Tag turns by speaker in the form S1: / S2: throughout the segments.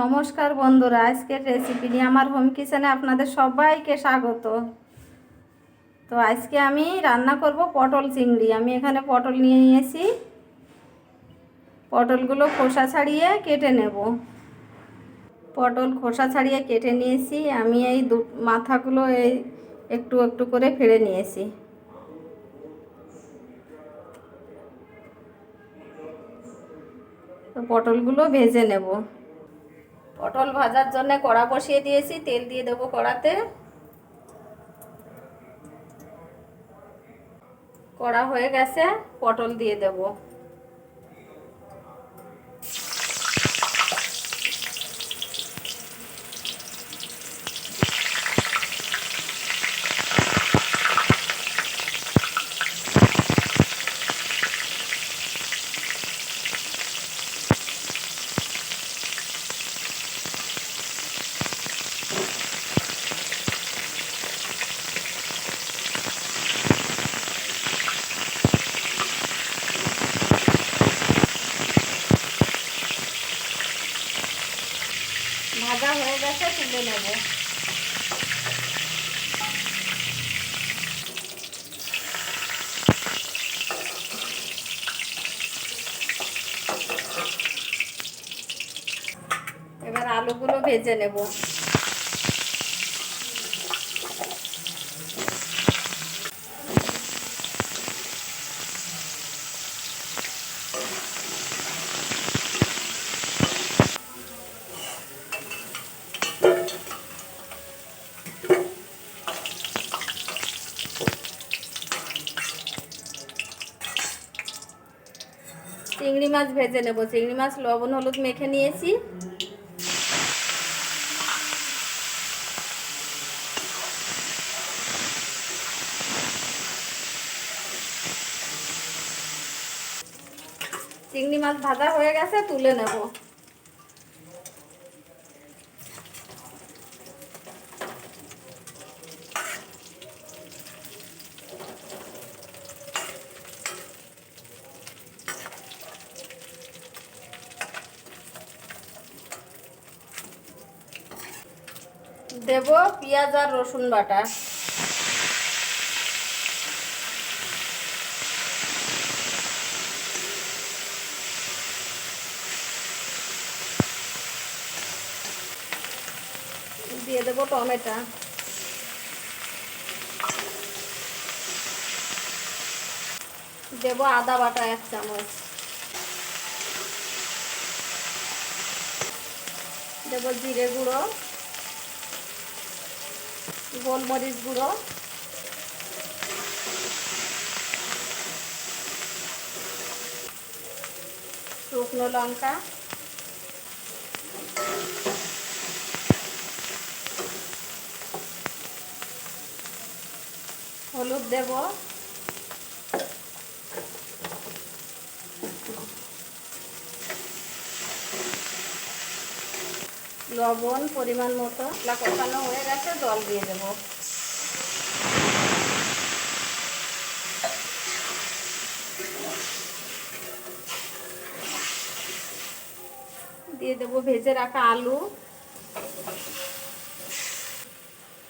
S1: নমস্কার বন্ধুরা, আজকের রেসিপি নিয়ে আমার হোম কিচেনে আপনাদের সবাইকে স্বাগত। তো আজকে আমি রান্না করব পটল চিংড়ি। আমি এখানে পটল নিয়ে নিয়েছি। পটলগুলো খোসা ছাড়িয়ে কেটে নেব। পটল খোসা ছাড়িয়ে কেটে নিয়েছি। আমি এই দু, মাথাগুলো এই একটু একটু করে ফেড়ে নিয়েছি। তো পটলগুলো ভেজে নেব। পটল ভাজার জন্য কড়া বসিয়ে দিয়েছি, তেল দিয়ে দেবো কড়াতে। কড়া হয়ে গেছে, পটল দিয়ে দেব। ভাজা হয়ে গেছে তুলে নেব। এবার আলুগুলো ভেজে নেব। চিংড়ি মাছ ভেজে নেব। চিংড়ি মাছ, লবণ, হলুদ মেখে নিয়েছি। চিংড়ি মাছ ভাজা হয়ে গেছে, তুলে নেব। দেব পেঁয়াজ আর রসুন বাটা। দিয়ে দেবো টমেটো। দেব আদা বাটা এক চামচ। দেব জিরে গুঁড়ো। গোলমরিচ গুঁড়ো। শুকনো লঙ্কা। হলুদ দেব। লবণ পরিমাণ মতো কষানো হয়ে গেছে, জল দিয়ে দেবো। দিয়ে দেবো ভেজে রাখা আলু,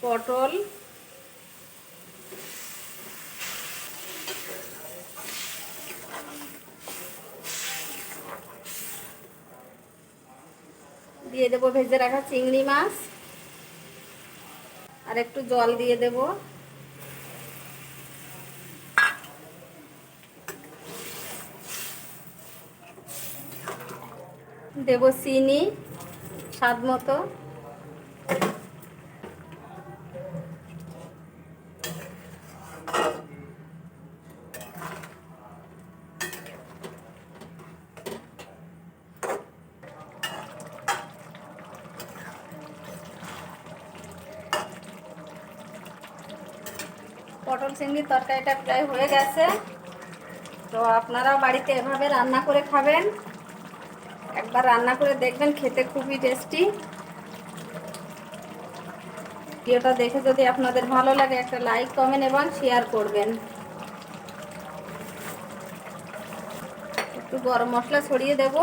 S1: পটল দিয়ে দেবো, ভেজে রাখা চিংড়ি মাছ। আর একটু জল দিয়ে দেব। দেব চিনি, স্বাদ মতো। পটল চিংড়ির তরকারিটা প্রায় হয়ে গেছে। তো আপনারাও বাড়িতে এভাবে রান্না করে খাবেন। একবার রান্না করে দেখবেন, খেতে খুবই টেস্টি ভিডিওটা দেখে যদি আপনাদের ভালো লাগে, একটা লাইক কমেন্ট এবং শেয়ার করবেন। একটু গরম মশলা ছড়িয়ে দেব।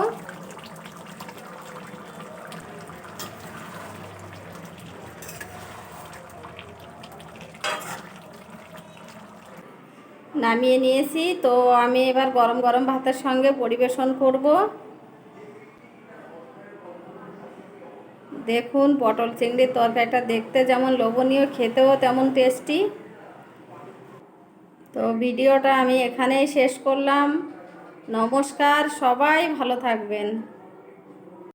S1: নামিয়ে নিয়েছি। তো আমি এবার গরম গরম ভাতের সঙ্গে পরিবেশন করব। দেখুন, পটল চিংড়ির তরকারিটা দেখতে যেমন লোভনীয়, খেতেও তেমন টেস্টি। তো ভিডিওটা আমি এখানেই শেষ করলাম। নমস্কার, সবাই ভালো থাকবেন।